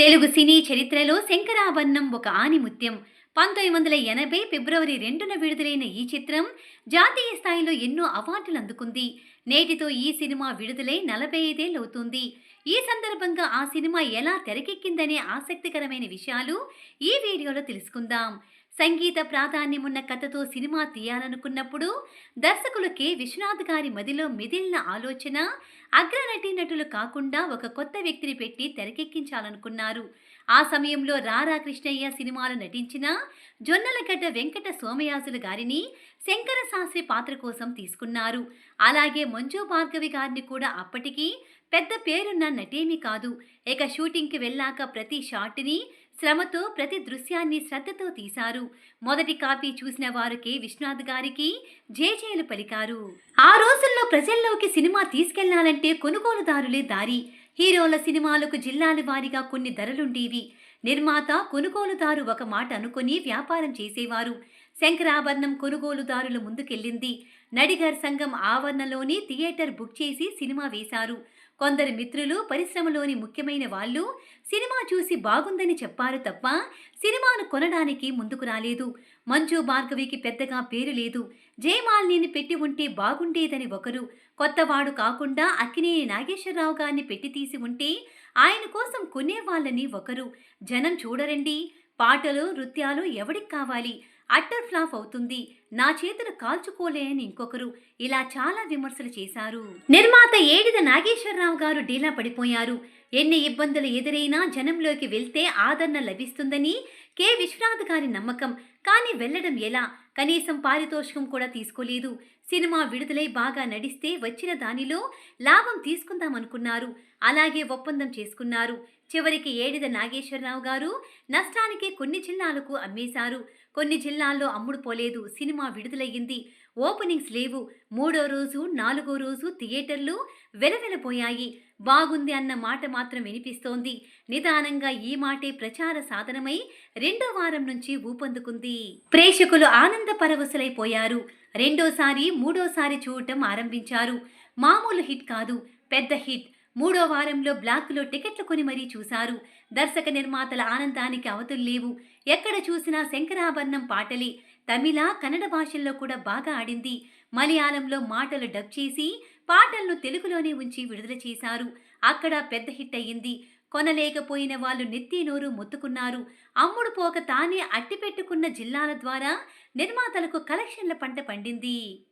తెలుగు సినీ చరిత్రలో శంకరాభరణం ఒక ఆనిముత్యం. పంతొమ్మిది వందల ఎనభై ఫిబ్రవరి రెండున విడుదలైన ఈ చిత్రం జాతీయ స్థాయిలో ఎన్నో అవార్డులు అందుకుంది. నేటితో ఈ సినిమా విడుదలై నలభై ఐదేళ్ళవుతుంది ఈ సందర్భంగా ఆ సినిమా ఎలా తెరకెక్కిందనే ఆసక్తికరమైన విషయాలు ఈ వీడియోలో తెలుసుకుందాం. సంగీత ప్రాధాన్యమున్న కథతో సినిమా తీయాలనుకున్నప్పుడు దర్శకులు కె. విశ్వనాథ్ గారి మదిలో మిదిలిన ఆలోచన అగ్రనటీ నటులు కాకుండా ఒక కొత్త వ్యక్తిని పెట్టి తెరకెక్కించాలనుకున్నారు. ఆ సమయంలో రారా కృష్ణయ్య సినిమాలో నటించిన జొన్నలగడ్డ వెంకట సోమయాజులు గారిని శంకర శాస్త్రి పాత్ర కోసం తీసుకున్నారు. అలాగే మంజు భార్గవి గారిని కూడా అప్పటికి పెద్ద పేరున్న నటేమి కాదు. ఇక షూటింగ్కి వెళ్ళాక ప్రతి షాట్ని శ్రమతో ప్రతి దృశ్యాన్ని శ్రద్ధతో తీశారు. మొదటి కాపీ చూసిన వారు కె. విశ్వనాథ్ గారికి జేజేలు పలికారు. ఆ రోజుల్లో ప్రజల్లోకి సినిమా తీసుకెళ్ళాలంటే కొనుగోలుదారులే దారి. హీరోల సినిమాలకు జిల్లాల వారీగా కొన్ని ధరలుండేవి. నిర్మాత కొనుగోలుదారు ఒక మాట అనుకుని వ్యాపారం చేసేవారు. శంకరాభరణం కొనుగోలుదారుల ముందుకెళ్ళింది. నడిగర్ సంఘం ఆవరణలోని థియేటర్ బుక్ చేసి సినిమా వేశారు. కొందరు మిత్రులు పరిశ్రమలోని ముఖ్యమైన వాళ్ళు సినిమా చూసి బాగుందని చెప్పారు తప్ప సినిమాను కొనడానికి ముందుకు రాలేదు. మంజు భార్గవికి పెద్దగా పేరు లేదు. జయమాలిని పెట్టి ఉంటే బాగుండేదని ఒకరు కొత్తవాడు కాకుండా అక్కినేని నాగేశ్వరరావు గారిని పెట్టి తీసి ఉంటే ఆయన కోసం కొనేవాళ్ళని ఒకరు. జనం చూడరండి. పాటలు నృత్యాలు ఎవడికి కావాలి? అట్టర్ ఫ్లాప్ అవుతుంది. నా చేతులు కాల్చుకోలేని ఇంకొకరు ఇలా చాలా విమర్శలు చేశారు. నిర్మాత ఏడిద నాగేశ్వరరావు గారు డీలా పడిపోయారు. ఎన్ని ఇబ్బందులు ఎదురైనా జనంలోకి వెళ్తే ఆదరణ లభిస్తుందని కె. విశ్వనాథ్ గారి నమ్మకం. కానీ వెళ్ళడం ఎలా? కనీసం పారితోషికం కూడా తీసుకోలేదు. సినిమా విడుదలై బాగా నడిస్తే వచ్చిన దానిలో లాభం తీసుకుందామనుకున్నారు. అలాగే ఒప్పందం చేసుకున్నారు. చివరికి ఏడిద నాగేశ్వరరావు గారు నష్టానికి కొన్ని జిల్లాలకు అమ్మేశారు. కొన్ని జిల్లాల్లో అమ్ముడుపోలేదు. సినిమా సినిమా విడుదలయ్యింది. ఓపెనింగ్స్ లేవు. మూడో రోజు నాలుగో రోజు థియేటర్లు వెలవెలపోయాయి. బాగుంది అన్న మాట మాత్రం వినిపిస్తోంది. నిదానంగా ఈ మాటే ప్రచార సాధనమై రెండో వారం నుంచి ఊపందుకుంది. ప్రేక్షకులు ఆనంద పరవశులైపోయారు. రెండోసారి మూడోసారి చూడటం ఆరంభించారు. మామూలు హిట్ కాదు పెద్ద హిట్. మూడో వారంలో బ్లాక్లో టికెట్లు కొని మరీ చూశారు. దర్శక నిర్మాతల ఆనందానికి అవతుల్లేవు ఎక్కడ చూసినా శంకరాభరణం పాటలే. తమిళ కన్నడ భాషల్లో కూడా బాగా ఆడింది. మలయాళంలో మాటలు డబ్ చేసి పాటలను తెలుగులోనే ఉంచి విడుదల చేశారు. అక్కడ పెద్ద హిట్ అయ్యింది. కొనలేకపోయిన వాళ్ళు నెత్తి నోరు మొత్తుకున్నారు. అమ్ముడు పోక తానే అట్టిపెట్టుకున్న జిల్లాల ద్వారా నిర్మాతలకు కలెక్షన్ల పంట పండింది.